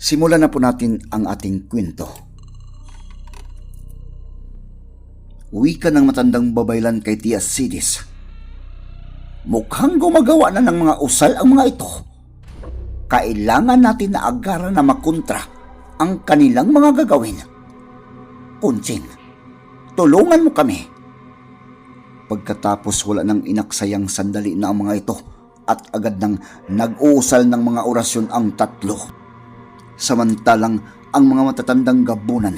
Simulan na po natin ang ating kwento. Wika ng matandang babaylan kay Tia Sidis. Mukhang gumagawa na ng mga usal ang mga ito. Kailangan natin na agaran na makontra ang kanilang mga gagawin. Kunching, tulungan mo kami. Pagkatapos wala nang inaksayang sandali na ang mga ito at agad nang nag-uusal ng mga orasyon ang tatlo. Samantalang ang mga matatandang gabunan,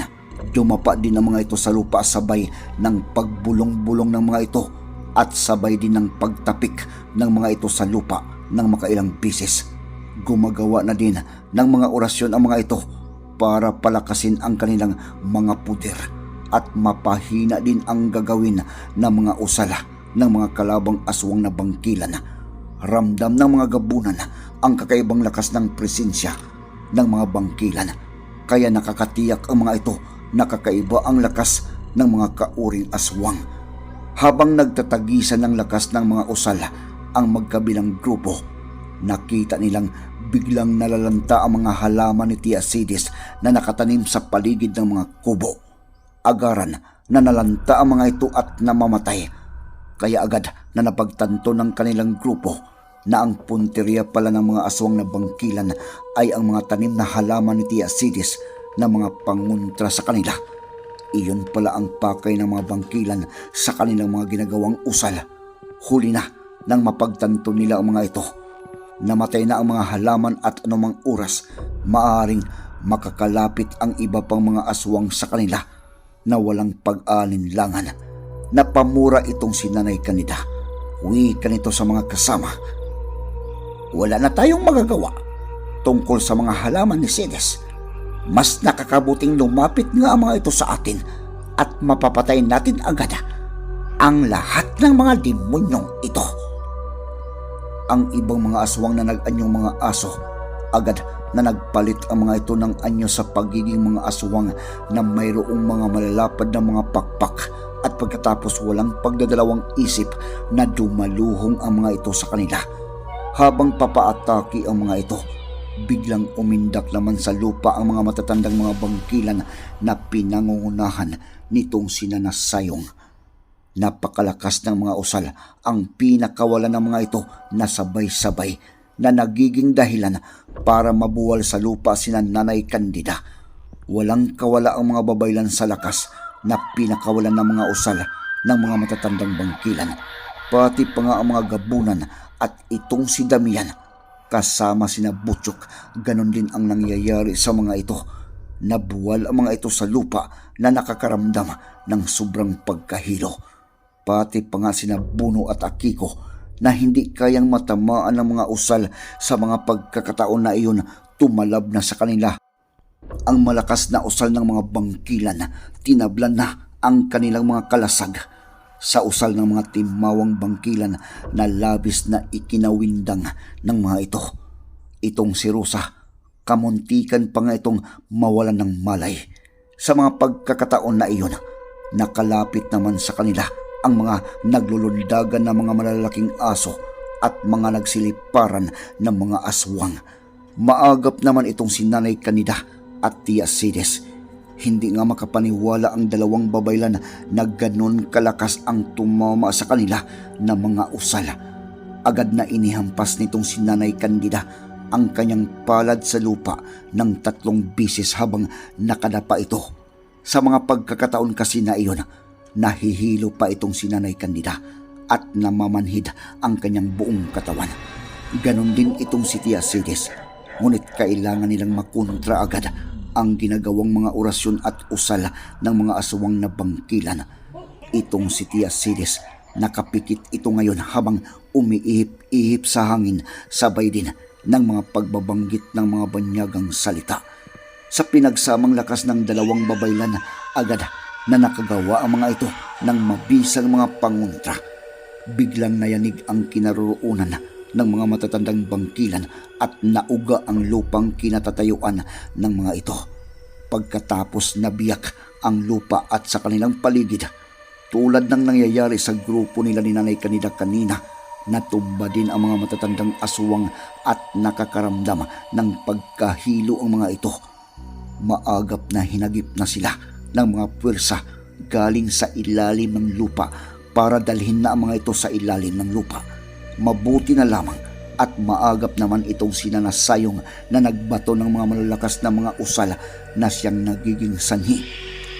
dumapa din ang mga ito sa lupa sabay ng pagbulong-bulong ng mga ito at sabay din ng pagtapik ng mga ito sa lupa ng makailang bisis. Gumagawa na din ng mga orasyon ang mga ito para palakasin ang kanilang mga puder at mapahina din ang gagawin ng mga usala ng mga kalabang aswang na bangkilan. Ramdam ng mga gabunan ang kakaibang lakas ng presensya ng mga bangkilan. Kaya nakakatiyak ang mga ito nakakaiba ang lakas ng mga kauring aswang. Habang nagtatagisan ng lakas ng mga usala ang magkabilang grupo, nakita nilang biglang nalalanta ang mga halaman ni Tia Sidis na nakatanim sa paligid ng mga kubo. Agaran na nalanta ang mga ito at namamatay. Kaya agad na napagtanto ng kanilang grupo na ang punteriya pala ng mga aswang na bangkilan ay ang mga tanim na halaman ni Tia Sidis na mga panguntra sa kanila. Iyon pala ang pakay ng mga bangkilan sa kanilang mga ginagawang usal. Huli na nang mapagtanto nila ang mga ito. Namatay na ang mga halaman at anumang oras, maaring makakalapit ang iba pang mga aswang sa kanila na walang pag-alinlangan. Napamura itong sinanay kanida. Uwi ka nito sa mga kasama wala na tayong magagawa tungkol sa mga halaman ni Sides. Mas nakakabuting lumapit nga ang mga ito sa atin at mapapatay natin agad ang lahat ng mga demonyong ito. Ang ibang mga aswang na nag-anyong mga aso agad na nagpalit ang mga ito ng anyo sa pagiging mga aswang na mayroong mga malalapad na mga pakpak at pagkatapos walang pagdadalawang isip na dumaluhong ang mga ito sa kanila habang papaataki ang mga ito. Biglang umindak naman sa lupa ang mga matatandang mga bangkilan na pinangungunahan nitong sinanasayong. Napakalakas ng mga usal ang pinakawalan ng mga ito na sabay-sabay na nagiging dahilan para mabuwal sa lupa sina Nanay Candida. Walang kawala ang mga babaylan sa lakas na pinakawalan ng mga usal ng mga matatandang bangkilan. Pati pa nga ang mga gabunan at itong si Damian kasama sina Butchok. Ganon din ang nangyayari sa mga ito. Nabuwal ang mga ito sa lupa na nakakaramdam ng sobrang pagkahilo. Pati pa nga sina Buno at Akiko na hindi kayang matamaan ng mga usal sa mga pagkakataon na iyon tumalab na sa kanila. Ang malakas na usal ng mga bangkilan tinablan na ang kanilang mga kalasag sa usal ng mga timawang bangkilan na labis na ikinawindang ng mga ito. Itong si Rosa, kamuntikan pa nga itong mawalan ng malay. Sa mga pagkakataon na iyon, nakalapit naman sa kanila ang mga naglulundagan na mga malalaking aso at mga nagsiliparan ng mga aswang. Maagap naman itong si Nanay Kanida at Tia Sides hindi nga makapaniwala ang dalawang babaylan na ganon kalakas ang tumama sa kanila na mga usal. Agad na inihampas nitong si Nanay Candida ang kanyang palad sa lupa ng tatlong bisis habang nakadapa ito. Sa mga pagkakataon kasi na iyon, nahihilo pa itong sinanay kandida at namamanhid ang kanyang buong katawan. Ganon din itong si Tia Sidis. Ngunit kailangan nilang makontra agad ang ginagawang mga orasyon at usal ng mga aswang na bangkilan. Itong si Tia Sidis, nakapikit ito ngayon habang umiihip-ihip sa hangin sabay din ng mga pagbabanggit ng mga banyagang salita. Sa pinagsamang lakas ng dalawang babaylan, agad na nakagawa ang mga ito ng mabisang mga panguntra. Biglang nayanig ang kinaroroonan ng mga matatandang bangkilan at nauga ang lupang kinatatayuan ng mga ito. Pagkatapos nabiyak ang lupa at sa kanilang paligid, tulad ng nangyayari sa grupo nila ni Nanay Kanida kanina, natumba din ang mga matatandang aswang at nakakaramdam ng pagkahilo ang mga ito. Maagap na hinagip na sila ng mga puwersa galing sa ilalim ng lupa para dalhin na ang mga ito sa ilalim ng lupa. Mabuti na lamang at maagap naman itong sinanasayong na nagbato ng mga malalakas na mga usal na siyang nagiging sanhi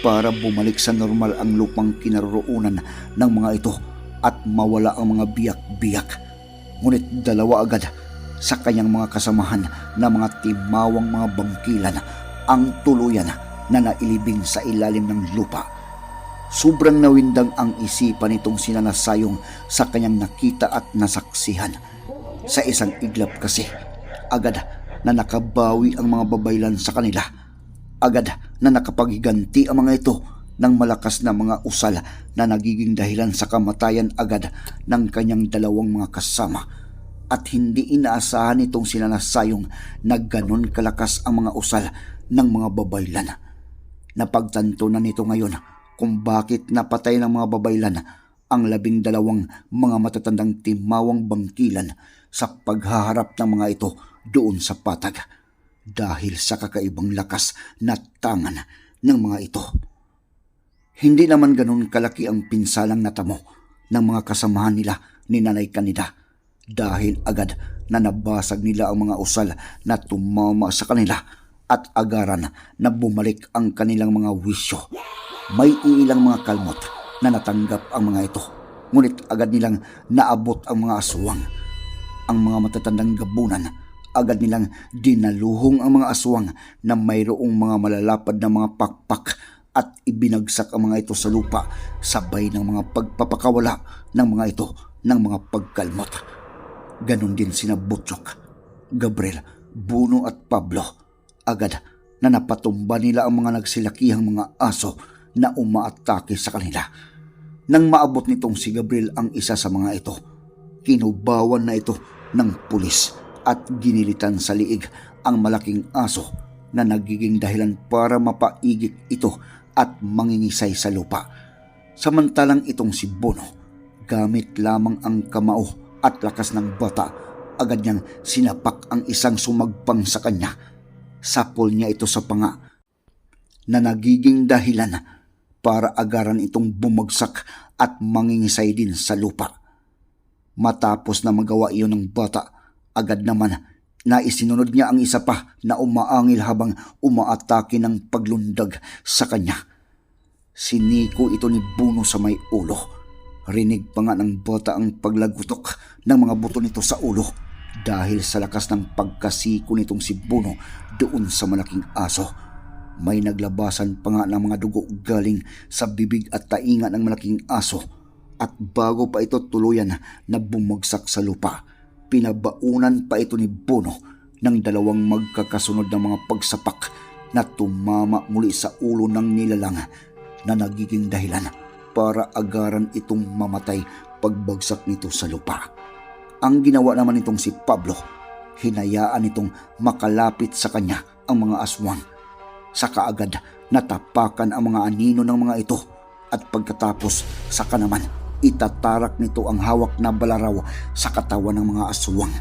para bumalik sa normal ang lupang kinaroroonan ng mga ito at mawala ang mga biyak-biyak. Ngunit dalawa agad sa kanyang mga kasamahan na mga timawang mga bangkilan ang tuluyan na nailibing sa ilalim ng lupa. Sobrang nawindang ang isipan nitong sinanasayong sa kanyang nakita at nasaksihan. Sa isang iglap kasi, agad na nakabawi ang mga babaylan sa kanila. Agad na nakapaghiganti ang mga ito ng malakas na mga usal na nagiging dahilan sa kamatayan agad ng kanyang dalawang mga kasama. At hindi inaasahan nitong sinanasayong na ganon kalakas ang mga usal ng mga babaylan. Napagtanto na nito ngayon kung bakit napatay ng mga babaylan ang labing dalawang mga matatandang timawang bangkilan sa paghaharap ng mga ito doon sa patag dahil sa kakaibang lakas na tangan ng mga ito. Hindi naman ganun kalaki ang pinsalang natamo ng mga kasamahan nila ni Nanay Kanida dahil agad na nabasag nila ang mga usal na tumama sa kanila at agaran na bumalik ang kanilang mga wisyo. May ilang mga kalmot na natanggap ang mga ito. Ngunit agad nilang naabot ang mga aswang. Ang mga matatandang gabunan, agad nilang dinaluhong ang mga aswang na mayroong mga malalapad na mga pakpak at ibinagsak ang mga ito sa lupa sabay ng mga pagpapakawala ng mga ito ng mga pagkalmot. Ganon din sina Butchok, Gabriel, Buno at Pablo. Agad na napatumba nila ang mga nagsilakihang mga aso na umaatake sa kanila. Nang maabot nitong si Gabriel ang isa sa mga ito, kinubawan na ito ng pulis at ginilitan sa liig ang malaking aso na nagiging dahilan para mapaigit ito at mangingisay sa lupa. Samantalang itong si Bono, gamit lamang ang kamao at lakas ng bata, agad niyang sinapak ang isang sumagpang sa kanya. Sapol niya ito sa panga na nagiging dahilan para agaran itong bumagsak at mangingisay din sa lupa. Matapos na magawa iyon ng bata, agad naman na isinunod niya ang isa pa na umaangil habang umaatake ng paglundag sa kanya. Siniko ito ni Buno sa may ulo. Rinig pa nga ng bata ang paglagutok ng mga buto nito sa ulo dahil sa lakas ng pagkasiko nitong si Buno doon sa malaking aso. May naglabasan pa nga ng mga dugo galing sa bibig at tainga ng malaking aso at bago pa ito tuluyan na bumagsak sa lupa, pinabaunan pa ito ni Bono ng dalawang magkakasunod na mga pagsapak na tumama muli sa ulo ng nilalang na nagiging dahilan para agaran itong mamatay pagbagsak nito sa lupa. Ang ginawa naman nitong si Pablo, hinayaan itong makalapit sa kanya ang mga aswang. Sa kaagad natapakan ang mga anino ng mga ito at pagkatapos saka naman itatarak nito ang hawak na balaraw sa katawan ng mga aswang.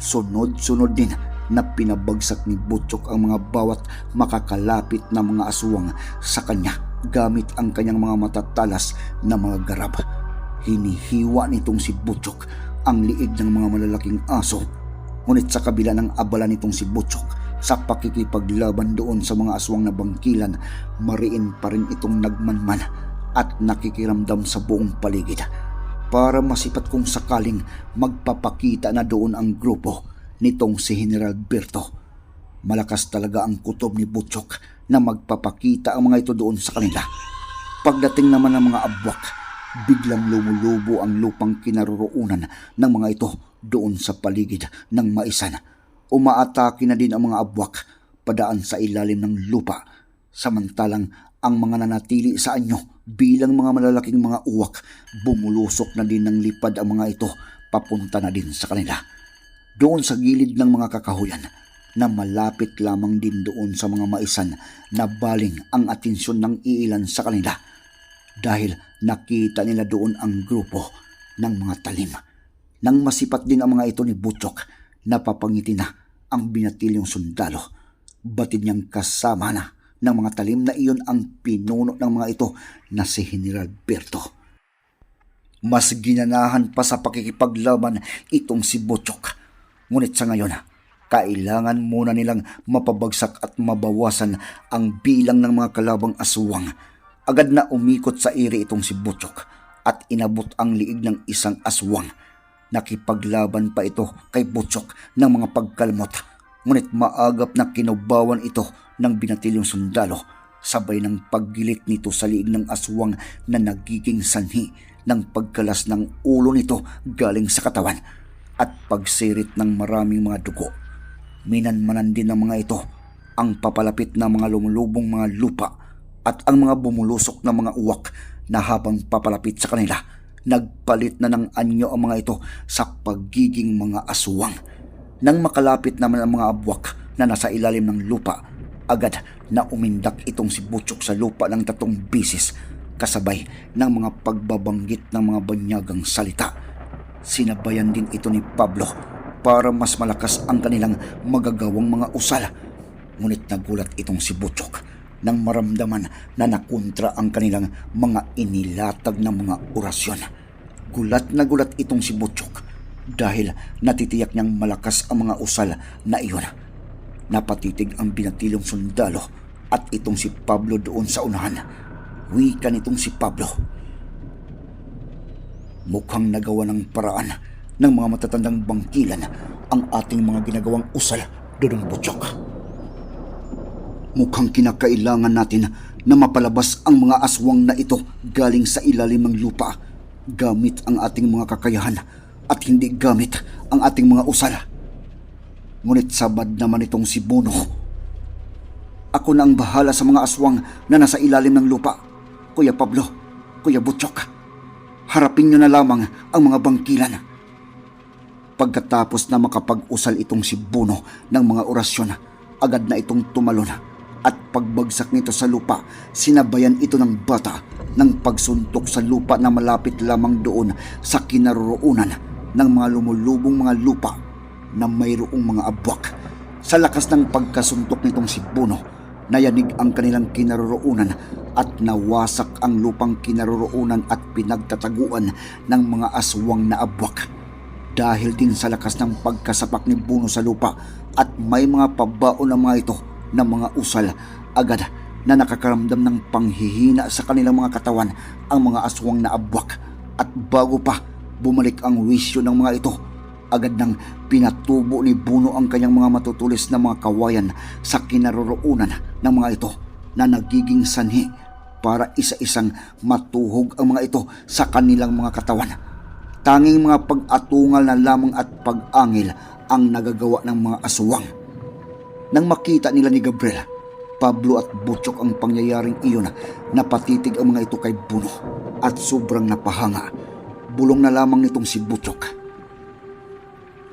Sunod-sunod din na pinabagsak ni Butchok ang mga bawat makakalapit na mga aswang sa kanya gamit ang kanyang mga matatalas na mga garab. Hinihiwa nitong si Butchok ang liig ng mga malalaking aso Ngunit sa kabila ng abala nitong si Butchok sa pakikipaglaban doon sa mga aswang na bangkilan, mariin pa rin itong nagmanman at nakikiramdam sa buong paligid para masipat kung sakaling magpapakita na doon ang grupo nitong si General Berto. Malakas talaga ang kutob ni Butchok na magpapakita ang mga ito doon sa kanila. Pagdating naman ng mga abwak, biglang lumulubo ang lupang kinaroroonan ng mga ito doon sa paligid ng maisan. Umaatake na din ang mga abwak padaan sa ilalim ng lupa. Samantalang ang mga nanatili sa anyo bilang mga malalaking mga uwak, bumulusok na din ng lipad ang mga ito papunta na din sa kanila. Doon sa gilid ng mga kakahuyan na malapit lamang din doon sa mga maisan na baling ang atensyon ng iilan sa kanila dahil nakita nila doon ang grupo ng mga talim. Nang masipat din ang mga ito ni Butchok, napapangiti na ang binatilyong sundalo. Batid niyang kasama na ng mga talim na iyon ang pinuno ng mga ito na si General Berto. Mas ginanahan pa sa pakikipaglaban itong si Butchok. Ngunit sa ngayon, kailangan muna nilang mapabagsak at mabawasan ang bilang ng mga kalabang aswang. Agad na umikot sa iri itong si Butchok at inabot ang liig ng isang aswang. Nakipaglaban pa ito kay Butchok ng mga pagkalmot. Ngunit maagap na kinubawan ito ng binatilyong sundalo sabay ng paggilit nito sa liig ng aswang na nagiging sanhi ng pagkalas ng ulo nito galing sa katawan at pagsirit ng maraming mga dugo. Minanmanan din ng mga ito ang papalapit na mga lumulubong mga lupa at ang mga bumulusok na mga uwak na habang papalapit sa kanila, nagpalit na ng anyo ang mga ito sa pagiging mga aswang. Nang makalapit naman ang mga abwak na nasa ilalim ng lupa, agad na umindak itong si Butchok sa lupa ng tatong bisis kasabay ng mga pagbabanggit ng mga banyagang salita. Sinabayan din ito ni Pablo para mas malakas ang kanilang magagawang mga usal. Ngunit nagulat itong si Butchok nang maramdaman na nakontra ang kanilang mga inilatag na mga orasyon. Gulat na gulat itong si Butchok dahil natitiyak niyang malakas ang mga usal na iyon. Napatitig ang binatilong sundalo at itong si Pablo doon sa unahan. Wika nitong si Pablo. Mukhang nagawa ng paraan ng mga matatandang bangkilan ang ating mga ginagawang usal, Dudong Butchok. Mukhang kinakailangan natin na mapalabas ang mga aswang na ito galing sa ilalim ng lupa gamit ang ating mga kakayahan at hindi gamit ang ating mga usal. Ngunit sabad naman itong si Bono. Ako na ang bahala sa mga aswang na nasa ilalim ng lupa. Kuya Pablo, Kuya Butchok, harapin niyo na lamang ang mga bangkilan. Pagkatapos na makapag-usal itong si Bono ng mga orasyon, agad na itong tumalon at pagbagsak nito sa lupa, sinabayan ito ng bata ng pagsuntok sa lupa na malapit lamang doon sa kinaroroonan ng mga lumulubong mga lupa na mayroong mga abwak. Sa lakas ng pagkasuntok nitong si Bono, nayanig ang kanilang kinaroroonan at nawasak ang lupang kinaroroonan at pinagtataguan ng mga aswang na abwak. Dahil din sa lakas ng pagkasapak ni Bono sa lupa at may mga pabaon ng mga ito ng mga usal agad na nakakaramdam ng panghihina sa kanilang mga katawan ang mga aswang na abwak at bago pa bumalik ang wisyo ng mga ito agad nang pinatubo ni Buno ang kanyang mga matutulis na mga kawayan sa kinaroroonan ng mga ito na nagiging sanhi para isa-isang matuhog ang mga ito sa kanilang mga katawan. Tanging mga pag-atungal na lamang at pag-angil ang nagagawa ng mga aswang. Nang makita nila ni Gabriel, Pablo at Butchok ang pangyayaring iyon, napatitig ang mga ito kay Buno at sobrang napahanga. Bulong na lamang nitong si Butchok.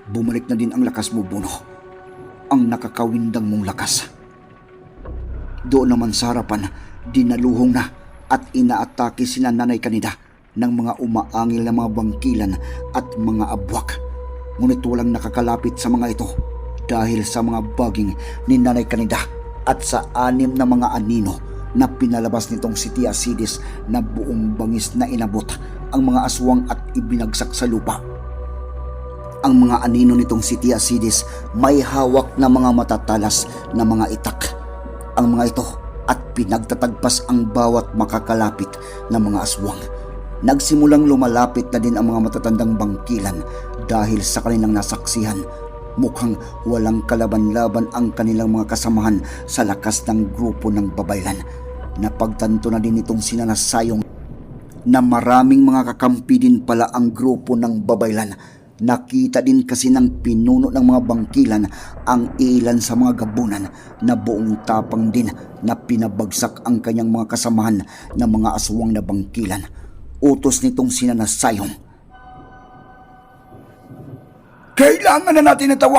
Bumalik na din ang lakas mo, Buno. Ang nakakawindang mong lakas. Doon naman sa harapan, dinaluhong na at inaatake sina nanay kanida ng mga umaangil na mga bangkilan at mga abwak. Ngunit walang nakakalapit sa mga ito dahil sa mga baging ni nanay kanida at sa anim na mga anino na pinalabas nitong si Tia Sidis na buong bangis na inabot ang mga aswang at ibinagsak sa lupa. Ang mga anino nitong si Tia Sidis may hawak na mga matatalas na mga itak. Ang mga ito at pinagtatagpas ang bawat makakalapit na mga aswang. Nagsimulang lumalapit na din ang mga matatandang bangkilan dahil sa kanilang nasaksihan. Mukhang walang kalaban-laban ang kanilang mga kasamahan sa lakas ng grupo ng babaylan. Napagtanto na din itong sinanasayong na maraming mga kakampi din pala ang grupo ng babaylan. Nakita din kasi ng pinuno ng mga bangkilan ang ilan sa mga gabunan na buong tapang din na pinabagsak ang kanyang mga kasamahan ng mga aswang na bangkilan. Utos nitong sinanasayong. Kailangan na natin na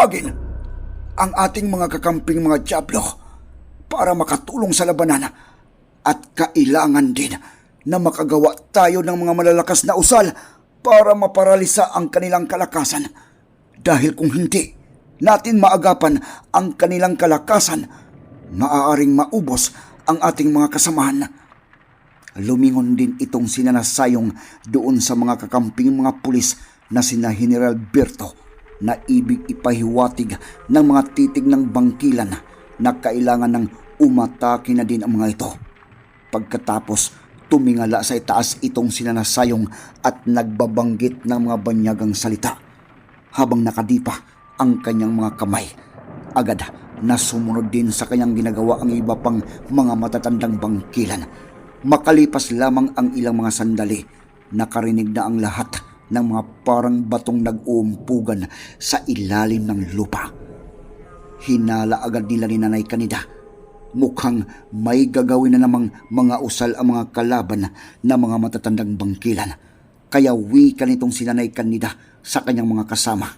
ang ating mga kakamping mga Diablo para makatulong sa labanan at kailangan din na makagawa tayo ng mga malalakas na usal para maparalisa ang kanilang kalakasan. Dahil kung hindi natin maagapan ang kanilang kalakasan, maaaring maubos ang ating mga kasamahan. Lumingon din itong sinanasayong doon sa mga kakamping mga pulis na sina General Berto na ibig ipahiwatig ng mga titig ng bangkilan na kailangan ng umatake na din ang mga ito. Pagkatapos, tumingala sa itaas itong sinanasayong at nagbabanggit ng mga banyagang salita habang nakadipa ang kanyang mga kamay. Agad na sumunod din sa kanyang ginagawa ang iba pang mga matatandang bangkilan. Makalipas lamang ang ilang mga sandali, nakarinig na ang lahat ng mga parang batong nag-uumpugan sa ilalim ng lupa. Hinala agad nila ni Nanay Kanida. Mukhang may gagawin na namang mga usal ang mga kalaban na mga matatandang bangkilan. Kaya wika nitong si Nanay Kanida sa kanyang mga kasama.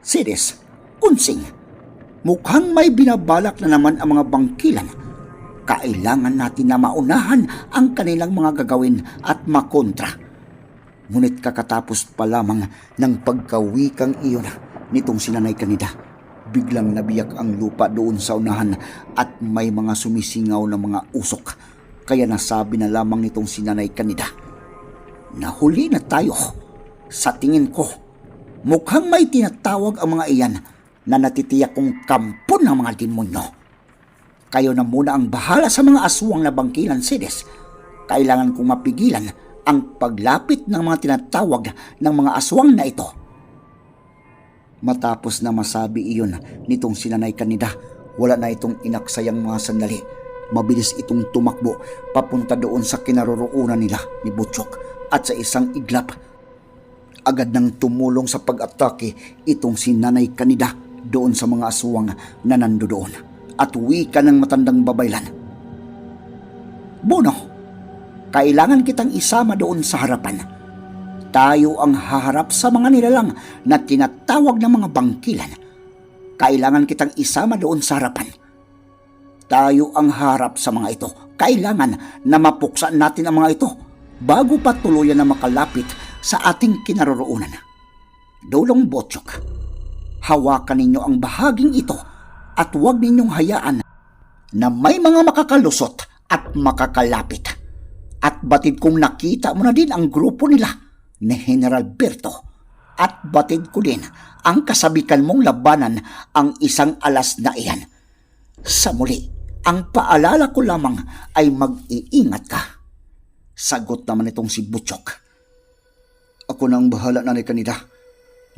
Sides, unsing, mukhang may binabalak na naman ang mga bangkilan. Kailangan natin na maunahan ang kanilang mga gagawin at makontra. Ngunit kakatapos pa lamang ng pagkawikang iyon nitong sinanay kanida, biglang nabiyak ang lupa doon sa unahan at may mga sumisingaw na mga usok. Kaya nasabi na lamang nitong sinanay kanida, Nahuli na tayo. Sa tingin ko, mukhang may tinatawag ang mga iyan na natitiyak kong kampo ng mga demonyo. Kayo na muna ang bahala sa mga aswang na bangkilan, Sides. Kailangan kong mapigilan ang paglapit ng mga tinatawag ng mga aswang na ito. Matapos na masabi iyon nitong sinanay kanida, wala na itong inaksayang mga sandali. Mabilis itong tumakbo papunta doon sa kinaroroonan nila ni Butchok at sa isang iglap. Agad nang tumulong sa pag-atake itong si Nanay Kanida doon sa mga aswang na nandoon at wika ng matandang babaylan. Bono, kailangan kitang isama doon sa harapan. Tayo ang haharap sa mga nilalang na tinatawag ng mga bangkilan. Kailangan kitang isama doon sa harapan. Tayo ang harap sa mga ito. Kailangan na mapuksan natin ang mga ito bago pa tuluyan na makalapit sa ating kinaroroonan. Dulong Botchok, hawakan ninyo ang bahaging ito at huwag ninyong hayaan na may mga makakalusot at makakalapit. At batid kong nakita mo na din ang grupo nila ni General Berto. At batid ko din ang kasabikan mong labanan ang isang alas na iyan. Sa muli, ang paalala ko lamang ay mag-iingat ka. Sagot naman itong si Butchok. Ako na ang bahala na ni kanila.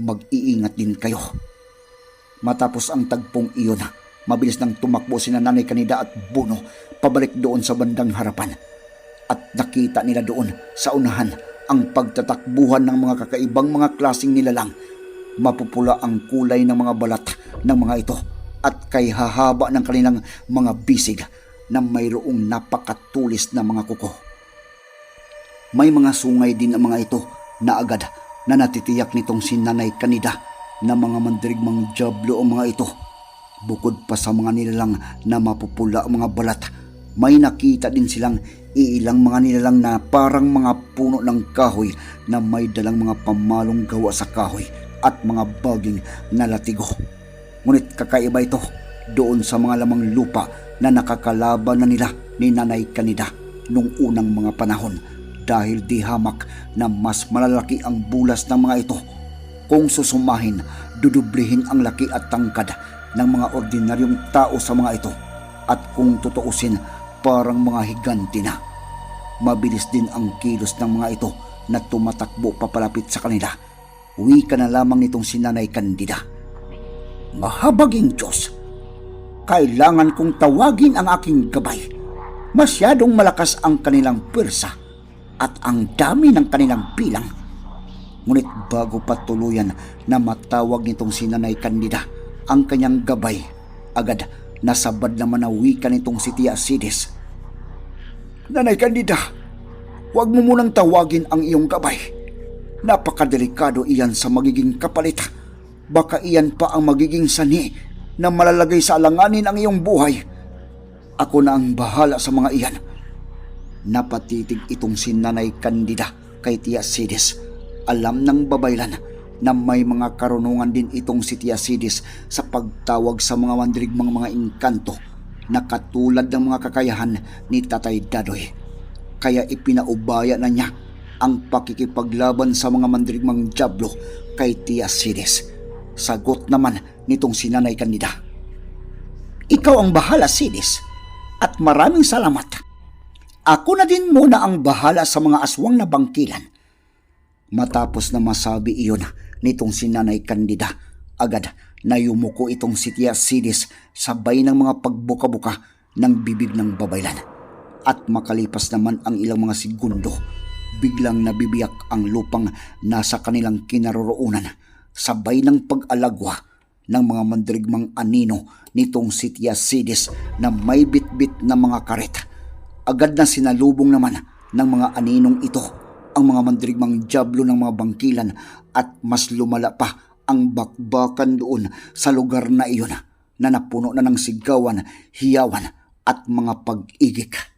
Mag-iingat din kayo. Matapos ang tagpong iyon, mabilis nang tumakbo si Nanay Kanida at Buno pabalik doon sa bandang harapan. At nakita nila doon sa unahan ang pagtatakbuhan ng mga kakaibang mga klasing nilalang. Mapupula ang kulay ng mga balat ng mga ito at kay hahaba ng kanilang mga bisig na mayroong napakatulis na mga kuko. May mga sungay din ang mga ito na agad na natitiyak nitong si Nanay Kanida na mga mandirigmang jablo ang mga ito. Bukod pa sa mga nilalang na mapupula ang mga balat, may nakita din silang iilang mga nilalang na parang mga puno ng kahoy na may dalang mga pamalong gawa sa kahoy at mga baging na latigo. Ngunit kakaiba ito doon sa mga lamang lupa na nakakalaban na nila ni Nanay Kanida nung unang mga panahon dahil di hamak na mas malalaki ang bulas ng mga ito Kung susumahin, dudublihin ang laki at tangkad ng mga ordinaryong tao sa mga ito at kung tutuusin, parang mga higanti na. Mabilis din ang kilos ng mga ito na tumatakbo papalapit sa kanila. Uwi ka na lamang nitong sinanay kandida. Mahabaging Diyos, kailangan kong tawagin ang aking gabay. Masyadong malakas ang kanilang pwersa at ang dami ng kanilang bilang. Ngunit bago pa tuluyan na matawag nitong si Nanay Candida ang kanyang gabay, agad nasabad na manawikan nitong si Tia Sidis. Nanay Candida, huwag mo munang tawagin ang iyong gabay. Napakadelikado iyan sa magiging kapalit. Baka iyan pa ang magiging sani na malalagay sa alanganin ang iyong buhay. Ako na ang bahala sa mga iyan. Napatitig itong si Nanay Candida kay Tia Sidis. Alam ng babaylan na may mga karunungan din itong si Tia Sidis sa pagtawag sa mga mandrigmang mga inkanto na katulad ng mga kakayahan ni Tatay Dadoy. Kaya ipinaubaya na niya ang pakikipaglaban sa mga mandrigmang Diablo kay Tia Sidis. Sagot naman nitong si Nanay Candida. Ikaw ang bahala, Sidis. At maraming salamat. Ako na din muna ang bahala sa mga aswang na bangkilan. Matapos na masabi iyon nitong si Nanay Candida, agad na yumuko itong si Tia Sidis sabay ng mga pagbuka-buka ng bibig ng babaylan. At makalipas naman ang ilang mga segundo, biglang nabibiyak ang lupang nasa kanilang kinaroroonan sabay ng pag-alagwa ng mga mandrigmang anino nitong si Tia Sidis na may bitbit na mga karet. Agad na sinalubong naman ng mga aninong ito ang mga mandrigmang jablo ng mga bangkilan at mas lumala pa ang bakbakan doon sa lugar na iyon na napuno na ng sigawan, hiyawan at mga pag-igik.